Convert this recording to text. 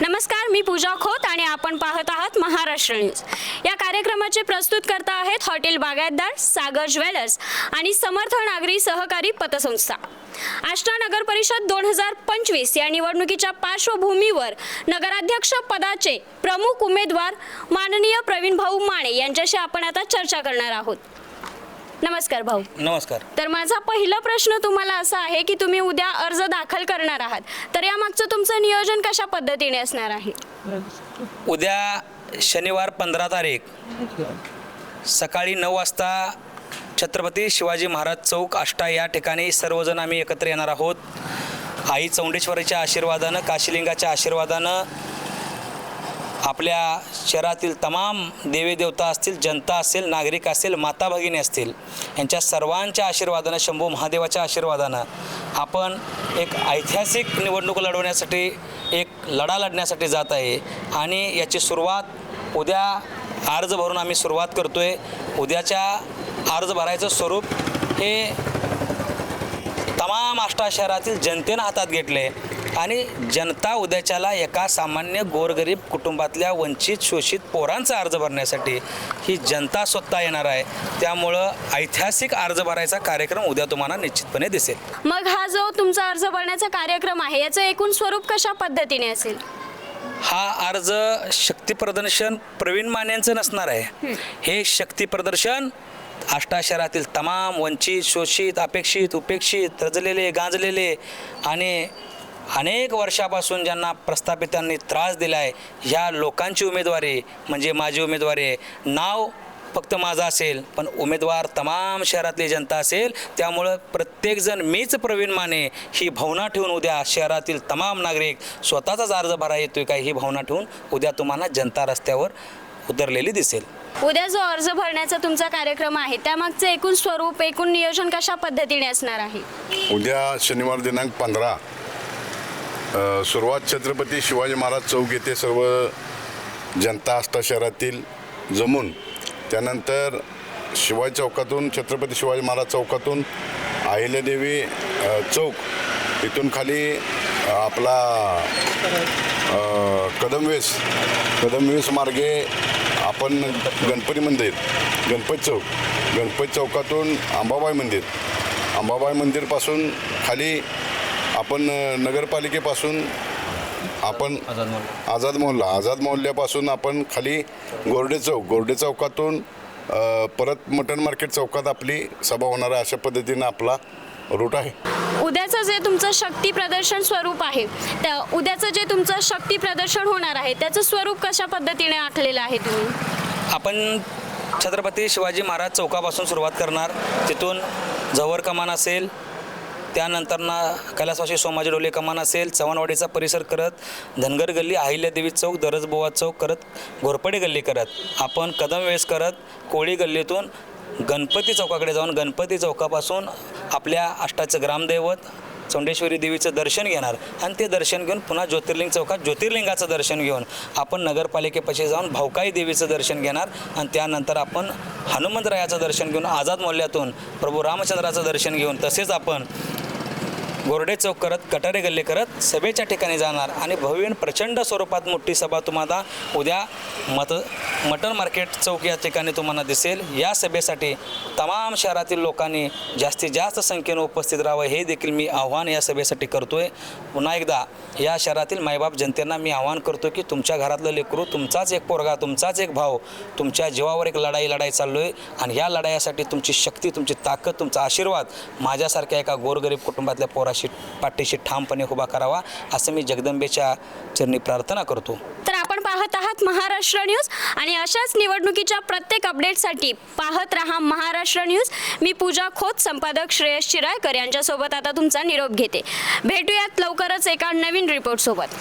नमस्कार मी पूजा खोत आणि आपण पाहत आहात महाराष्ट्र न्यूज. या कार्यक्रमाचे प्रस्तुत करता आहेत हॉटेल बागायतदार सागर ज्वेलर्स आणि समर्थ नागरी सहकारी पतसंस्था. आष्टा नगर परिषद दोन हजार पंचवीस या निवडणुकीच्या पार्श्वभूमीवर नगराध्यक्ष पदाचे प्रमुख उमेदवार माननीय प्रवीण भाऊ माने यांच्याशी आपण आता चर्चा करणार आहोत. नमस्कार भाऊ. नमस्कार. तर माझा पहिला प्रश्न तुम्हाला असा आहे की तुम्ही उद्या अर्ज दाखल करणार आहात. तर यामागचं तुमचं नियोजन कशा पद्धतीने असणार आहे? उद्या शनिवार पंधरा तारीख. सकाळी नऊ वाजता छत्रपती शिवाजी महाराज चौक आष्टा या ठिकाणी सर्वजण आम्ही एकत्र येणार आहोत. आई चौंडेश्वरीच्या आशीर्वादानं काशीलिंगाच्या आशीर्वादानं आपल्या शहरातील तमाम देवीदेवता असतील जनता असेल नागरिक असेल माता भगिनी असतील यांच्या सर्वांच्या आशीर्वादानं शंभू महादेवाच्या आशीर्वादानं आपण एक ऐतिहासिक निवडणूक लढवण्यासाठी एक लढा लढण्यासाठी जात आहे. आणि याची सुरुवात उद्या अर्ज भरून आम्ही सुरुवात करतो आहे उद्याच्या अर्ज भरायचं स्वरूप हे तमाम आष्टा शहरातील जनतेनं हातात घेतले आणि जनता उद्याच्याला एका सामान्य गोरगरीब कुटुंबातल्या वंचित शोषित पोरांचा अर्ज भरण्यासाठी ही जनता स्वतः येणार आहे. त्यामुळं ऐतिहासिक अर्ज भरायचा कार्यक्रम उद्या तुम्हाला निश्चितपणे दिसेल. मग हा जो तुमचा अर्ज भरण्याचा कार्यक्रम आहे याचं एकूण स्वरूप कशा पद्धतीने असेल? हा अर्ज शक्ती प्रदर्शन प्रवीण मान्यांचं नसणार आहे. हे शक्ती प्रदर्शन आष्टा शहरातील तमाम वंचित शोषित अपेक्षित उपेक्षित रजलेले गांजलेले आणि अनेक वर्षापासून ज्यांना प्रस्थापितांनी त्रास दिला आहे ह्या लोकांची उमेदवारी म्हणजे माझी उमेदवारी आहे. नाव फक्त माझं असेल पण उमेदवार तमाम शहरातली जनता असेल त्यामुळं प्रत्येकजण मीच प्रवीण माने ही भावना ठेवून उद्या शहरातील तमाम नागरिक स्वतःचाच अर्ज भरा येतोय काय ही भावना ठेवून उद्या तुम्हाला जनता रस्त्यावर उतरलेली दिसेल. उद्या जो अर्ज भरण्याचा तुमचा कार्यक्रम आहे त्यामागचं एकूण स्वरूप एकूण नियोजन कशा पद्धतीने असणार आहे? उद्या शनिवार दिनांक पंधरा सुरुवात छत्रपती शिवाजी महाराज चौक येथे सर्व जनता आष्टा शहरातील जमून त्यानंतर शिवाजी चौकातून छत्रपती शिवाजी महाराज चौकातून अहिल्यादेवी चौक इथून खाली आपला कदमवेस कदमवेस मार्गे आपण गणपती मंदिर गणपती चौक गणपती चौकातून अंबाबाई मंदिर अंबाबाई मंदिरपासून खाली आपण नगरपालिकेपासून आपण आझाद मोहल्ला आझाद मोहल्ल्यापासून आपण खाली गोरडे चौक गोरडे चौकातून परत मटन मार्केट चौकात आपली सभा होणार आहे अशा पद्धतीनं आपला रूट आहे. उद्याचं जे तुमचं शक्ती प्रदर्शन स्वरूप आहे त्या उद्याचं जे तुमचं शक्ती प्रदर्शन होणार आहे त्याचं स्वरूप कशा पद्धतीने आखलेलं आहे तुम्ही? आपण छत्रपती शिवाजी महाराज चौकापासून सुरुवात करणार. तिथून जव्हर कमान असेल त्यानंतर ना कैलासवाशी सोमाजी डोले कमान असेल चव्हाणवाडीचा परिसर करत धनगर गल्ली अहिल्यादेवी चौक दरजबोवा चौक करत घोरपडे गल्ली करत. आपण कदम वेस करत कोळी गल्लीतून गणपती चौकाकडे जाऊन गणपती चौकापासून आपल्या अष्टाचं ग्रामदैवत चौंडेश्वरी देवीचं दर्शन घेणार आणि ते दर्शन घेऊन पुन्हा ज्योतिर्लिंग चौकात ज्योतिर्लिंगाचं दर्शन घेऊन आपण नगरपालिकेपाशी जाऊन भावकाई देवीचं दर्शन घेणार आणि त्यानंतर आपण हनुमंतरायाचं दर्शन घेऊन आझाद मौल्यातून प्रभू रामचंद्राचं दर्शन घेऊन तसेच आपण गोरडे चौक करत कटारे गल्ले करत सभेच्या ठिकाणी जाणार आणि भव्य प्रचंड स्वरूपात मोठी सभा तुम्हाला उद्या मत मटन मार्केट चौक या ठिकाणी तुम्हाला दिसेल. या सभेसाठी तमाम शहरातील लोकांनी जास्तीत जास्त संख्येनं उपस्थित राहावं हे देखील मी आव्हान या सभेसाठी करतोय. पुन्हा एकदा या शहरातील मायबाप जनतेना मी आव्हान करतो की तुमच्या घरातलं लेकरू तुमचाच एक पोरगा तुमचाच एक भाव तुमच्या जीवावर एक लढाई लढाई चाललो आहे आणि या लढाईसाठी तुमची शक्ती तुमची ताकद तुमचा आशीर्वाद माझ्यासारख्या एका गोरगरीब कुटुंबातल्या पोराशी पाठीशी ठामपणे उभा करावा असं मी जगदंबेच्या चरणी प्रार्थना करतो. तर आपण पाहत आहात महाराष्ट्र न्यूज आणि अशाच निवडणुकीच्या प्रत्येक अपडेटसाठी पाहत रहा महाराष्ट्र न्यूज. मी पूजा खोत संपादक श्रेयस चिरायकर यांच्यासोबत आता तुमचा निरोप घेते. भेटूयात लवकरच एका नवीन रिपोर्टसोबत